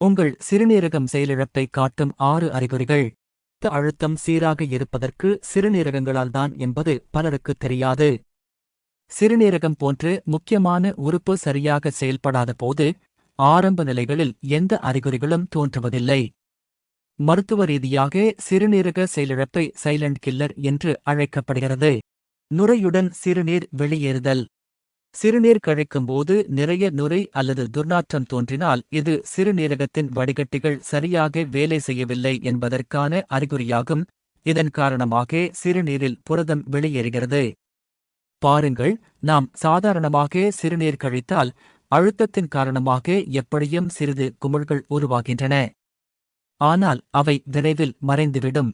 உங்கள் சிறுநீரகம் செயலிழப்பை காட்டும் ஆறு அறிகுறிகள். ரத்த அழுத்தம் சீராக இருப்பதற்கு சிறுநீரகங்களால் தான் என்பது பலருக்கு தெரியாது. சிறுநீரகம் போன்று முக்கியமான உறுப்பு சரியாக செயல்படாத போது ஆரம்ப நிலைகளில் எந்த அறிகுறிகளும் தோன்றுவதில்லை. மருத்துவ ரீதியாக சிறுநீரக செயலிழப்பை சைலண்ட் கில்லர் என்று அழைக்கப்படுகிறது. நுரையுடன் சிறுநீர் வெளியேறுதல். சிறுநீர் கழிக்கும்போது நிறைய நுரை அல்லது துர்நாற்றம் தோன்றினால் இது சிறுநீரகத்தின் வடிகட்டிகள் சரியாக வேலை செய்யவில்லை என்பதற்கான அறிகுறியாகும். இதன் காரணமாக சிறுநீரில் புரதம் வெளியேறுகிறது. பாருங்கள் நாம் சாதாரணமாக சிறுநீர் கழித்தால் அழுத்தத்தின் காரணமாக எப்படியும் சிறிது குமிழ்கள் உருவாகின்றன. ஆனால் அவை விரைவில் மறைந்துவிடும்.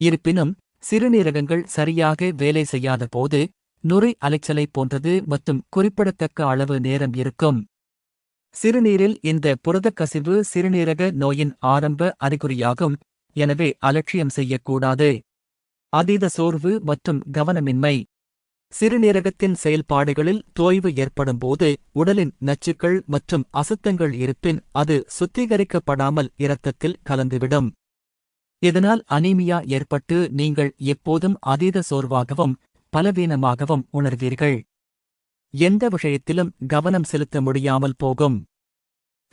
இருப்பினும் சிறுநீரகங்கள் சரியாக வேலை செய்யாத போது நுரை அலைச்சலை போன்றது மற்றும் குறிப்பிடத்தக்க அளவு நேரம் இருக்கும். சிறுநீரில் இந்த புரதக் கசிவு சிறுநீரக நோயின் ஆரம்ப அறிகுறியாகும். எனவே அலட்சியம் செய்யக்கூடாது. அதீத சோர்வு மற்றும் கவனமின்மை. சிறுநீரகத்தின் செயல்பாடுகளில் தோய்வு ஏற்படும்போது உடலின் நச்சுக்கள் மற்றும் அசுத்தங்கள் இருப்பின் அது சுத்திகரிக்கப்படாமல் இரத்தத்தில் கலந்துவிடும். இதனால் அனீமியா ஏற்பட்டு நீங்கள் எப்போதும் அதீத சோர்வாகவும் பலவீனமாகவும் உணர்வீர்கள். எந்த விஷயத்திலும் கவனம் செலுத்த முடியாமல் போகும்.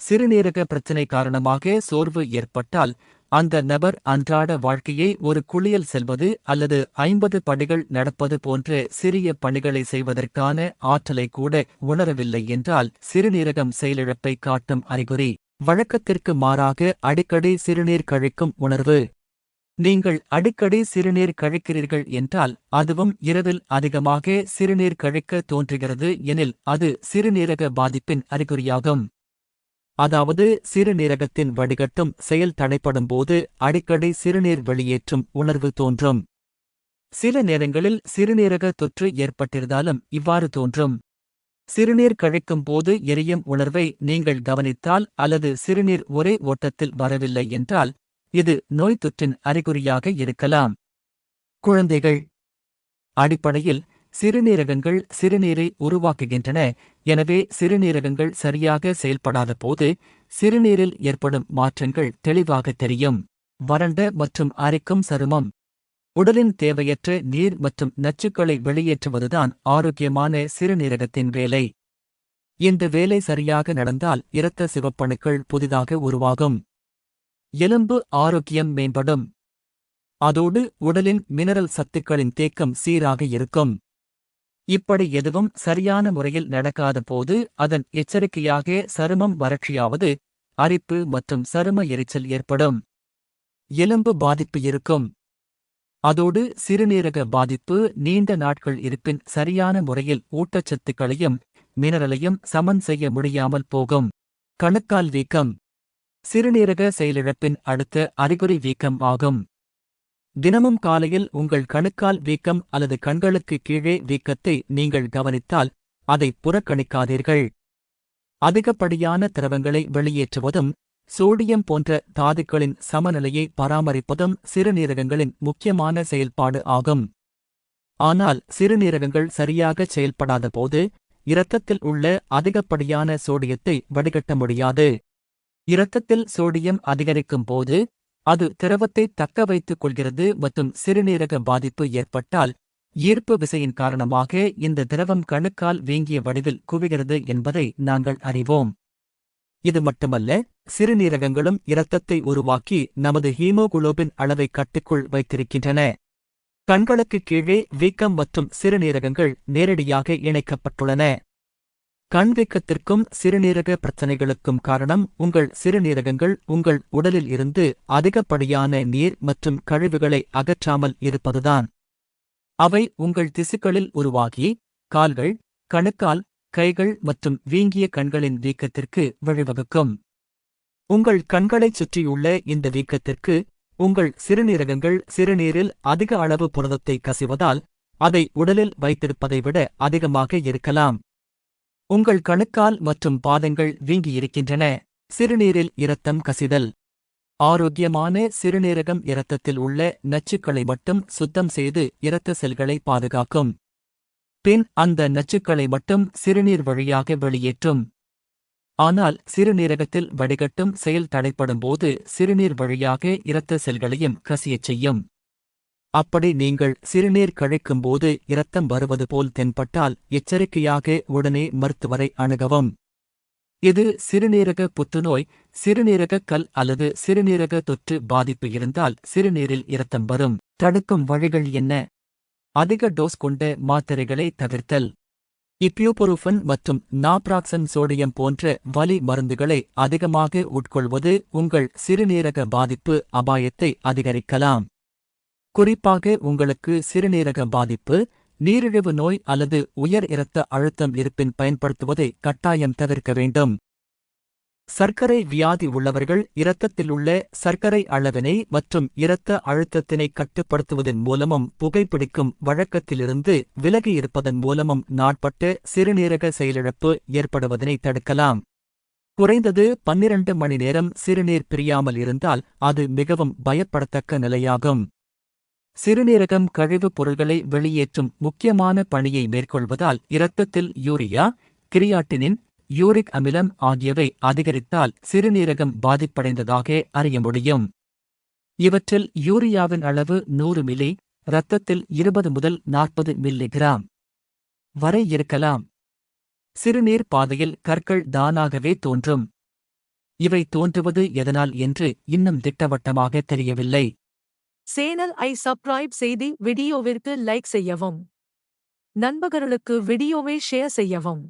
சிறுநீரக பிரச்சினை காரணமாக சோர்வு ஏற்பட்டால் அந்த நபர் அன்றாட வாழ்க்கையை ஒரு குளியல் செல்வது அல்லது ஐம்பது படிகள் நடப்பது போன்ற சிறிய பணிகளை செய்வதற்கான ஆற்றலை கூட உணரவில்லை என்றால் சிறுநீரகம் செயலிழப்பை காட்டும் அறிகுறி. வழக்கத்திற்கு மாறாக அடிக்கடி சிறுநீர் கழிக்கும் உணர்வு. நீங்கள் அடிக்கடி சிறுநீர் கழிக்கிறீர்கள் என்றால் அதுவும் இரவில் அதிகமாக சிறுநீர் கழிக்க தோன்றுகிறது எனில் அது சிறுநீரக பாதிப்பின் அறிகுறியாகும். அதாவது சிறுநீரகத்தின் வடிகட்டும் செயல் தடைப்படும்போது அடிக்கடி சிறுநீர் வெளியேற்றும் உணர்வு தோன்றும். சில நேரங்களில் சிறுநீரக தொற்று ஏற்பட்டிருந்தாலும் இவ்வாறு தோன்றும். சிறுநீர் கழிக்கும் போது எரியும் உணர்வை நீங்கள் கவனித்தால் அல்லது சிறுநீர் ஒரே ஓட்டத்தில் வரவில்லை என்றால் இது நோய் தொற்றின் அறிகுறியாக இருக்கலாம். குழந்தைகள். அடிப்படையில் சிறுநீரகங்கள் சிறுநீரை உருவாக்குகின்றன. எனவே சிறுநீரகங்கள் சரியாக செயல்படாத போது சிறுநீரில் ஏற்படும் மாற்றங்கள் தெளிவாக தெரியும். வறண்ட மற்றும் அரிக்கும் சருமம். உடலின் தேவையற்ற நீர் மற்றும் நச்சுக்களை வெளியேற்றுவதுதான் ஆரோக்கியமான சிறுநீரகத்தின் வேலை. இந்த வேலை சரியாக நடந்தால் இரத்த சிவப்பணுக்கள் புதிதாக உருவாகும். எலும்பு ஆரோக்கியம் மேம்படும். அதோடு உடலின் மினரல் சத்துக்களின் தேக்கம் சீராக இருக்கும். இப்படி எதுவும் சரியான முறையில் நடக்காத போது அதன் எச்சரிக்கையாக சருமம் வறட்சியாவது அரிப்பு மற்றும் சரும எரிச்சல் ஏற்படும். எலும்பு பாதிப்பு இருக்கும். அதோடு சிறுநீரக பாதிப்பு நீண்ட நாட்கள் இருப்பின் சரியான முறையில் ஊட்டச்சத்துக்களையும் மினரலையும் சமன் செய்ய முடியாமல் போகும். கணுக்கால் வீக்கம். சிறுநீரக செயலிழப்பின் அடுத்த அறிகுறி வீக்கம் ஆகும். தினமும் காலையில் உங்கள் கணுக்கால் வீக்கம் அல்லது கண்களுக்கு கீழே வீக்கத்தை நீங்கள் கவனித்தால் அதை புறக்கணிக்காதீர்கள். அதிகப்படியான திரவங்களை வெளியேற்றுவதும் சோடியம் போன்ற தாதுக்களின் சமநிலையை பராமரிப்பதும் சிறுநீரகங்களின் முக்கியமான செயல்பாடு ஆகும். ஆனால் சிறுநீரகங்கள் சரியாகச் செயல்படாத போது இரத்தத்தில் உள்ள அதிகப்படியான சோடியத்தை வடிகட்ட முடியாது. இரத்தத்தில் சோடியம் அதிகரிக்கும் போது அது திரவத்தை தக்க வைத்துக் கொள்கிறது மற்றும் சிறுநீரக பாதிப்பு ஏற்பட்டால் ஈர்ப்பு விசையின் காரணமாக இந்த திரவம் கணுக்கால் வீங்கிய வடிவில் குவிகிறது என்பதை நாங்கள் அறிவோம். இது மட்டுமல்ல சிறுநீரகங்களும் இரத்தத்தை உருவாக்கி நமது ஹீமோகுளோபின் அளவை கட்டுக்குள் வைத்திருக்கின்றன. கண்களுக்கு கீழே வீக்கம் மற்றும் சிறுநீரகங்கள் நேரடியாக இணைக்கப்பட்டுள்ளன. கண்வீக்கத்திற்கும் சிறுநீரக பிரச்சனைகளுக்கும் காரணம் உங்கள் சிறுநீரகங்கள் உங்கள் உடலில் இருந்து அதிகப்படியான நீர் மற்றும் கழிவுகளை அகற்றாமல் இருப்பதுதான். அவை உங்கள் திசுக்களில் உருவாகி கால்கள் கணுக்கால் கைகள் மற்றும் வீங்கிய கண்களின் வீக்கத்திற்கு வழிவகுக்கும். உங்கள் கண்களைச் சுற்றியுள்ள இந்த வீக்கத்திற்கு உங்கள் சிறுநீரகங்கள் சிறுநீரில் அதிக அளவு புரதத்தை கசிவதால் அதை உடலில் வைத்திருப்பதை விட அதிகமாக இருக்கலாம். உங்கள் கணுக்கால் மற்றும் பாதங்கள் வீங்கியிருக்கின்றன. சிறுநீரில் இரத்தம் கசிதல். ஆரோக்கியமான சிறுநீரகம் இரத்தத்தில் உள்ள நச்சுக்களை மட்டும் சுத்தம் செய்து இரத்த செல்களை பாதுகாக்கும். பின் அந்த நச்சுக்களை மட்டும் சிறுநீர் வழியாக வெளியேற்றும். ஆனால் சிறுநீரகத்தில் வடிகட்டும் செயல் தடைப்படும் போது சிறுநீர் வழியாக இரத்த செல்களையும் கசியச் செய்யும். அப்படி நீங்கள் சிறுநீர் கழிக்கும்போது இரத்தம் வருவது போல் தென்பட்டால் எச்சரிக்கையாக உடனே மருத்துவரை அணுகவும். இது சிறுநீரக புற்றுநோய் சிறுநீரக கல் அல்லது சிறுநீரக தொற்று பாதிப்பு இருந்தால் சிறுநீரில் இரத்தம் வரும். தடுக்கும் வழிகள் என்ன? அதிக டோஸ் கொண்ட மாத்திரைகளை தவிர்த்தல். இப்யூபொருஃபன் மற்றும் நாப்ராக்சன் சோடியம் போன்ற வலி மருந்துகளை அதிகமாக உட்கொள்வது உங்கள் சிறுநீரக பாதிப்பு அபாயத்தை அதிகரிக்கலாம். குறிப்பாக உங்களுக்கு சிறுநீரக பாதிப்பு நீரிழிவு நோய் அல்லது உயர் இரத்த அழுத்தம் இருப்பின் பயன்படுத்துவதை கட்டாயம் தவிர்க்க வேண்டும். சர்க்கரை வியாதி உள்ளவர்கள் இரத்தத்திலுள்ள சர்க்கரை அளவினை மற்றும் இரத்த அழுத்தத்தினை கட்டுப்படுத்துவதன் மூலமும் புகைப்பிடிக்கும் வழக்கத்திலிருந்து விலகி இருப்பதன் மூலமும் நாட்பட்டு சிறுநீரக செயலிழப்பு ஏற்படுவதனை தடுக்கலாம். குறைந்தது பன்னிரண்டு மணி நேரம் சிறுநீர் பிரியாமல் இருந்தால் அது மிகவும் பயப்படத்தக்க நிலையாகும். சிறுநீரகம் கழிவுப் பொருள்களை வெளியேற்றும் முக்கியமான பணியை மேற்கொள்வதால் இரத்தத்தில் யூரியா கிரியாட்டினின் யூரிக் அமிலம் ஆகியவை அதிகரித்தால் சிறுநீரகம் பாதிப்படைந்ததாக அறிய முடியும். இவற்றில் யூரியாவின் அளவு நூறு மில்லி இரத்தத்தில் இருபது முதல் நாற்பது மில்லி கிராம் வரை இருக்கலாம். சிறுநீர் பாதையில் கற்கள் தானாகவே தோன்றும். இவை தோன்றுவது எதனால் என்று இன்னும் திட்டவட்டமாக தெரியவில்லை. சேனல் ஐ சப்ஸ்கிரைப் செய்து வீடியோவிற்கு லைக் செய்யவும். நண்பர்களுக்கு வீடியோவை ஷேர் செய்யவும்.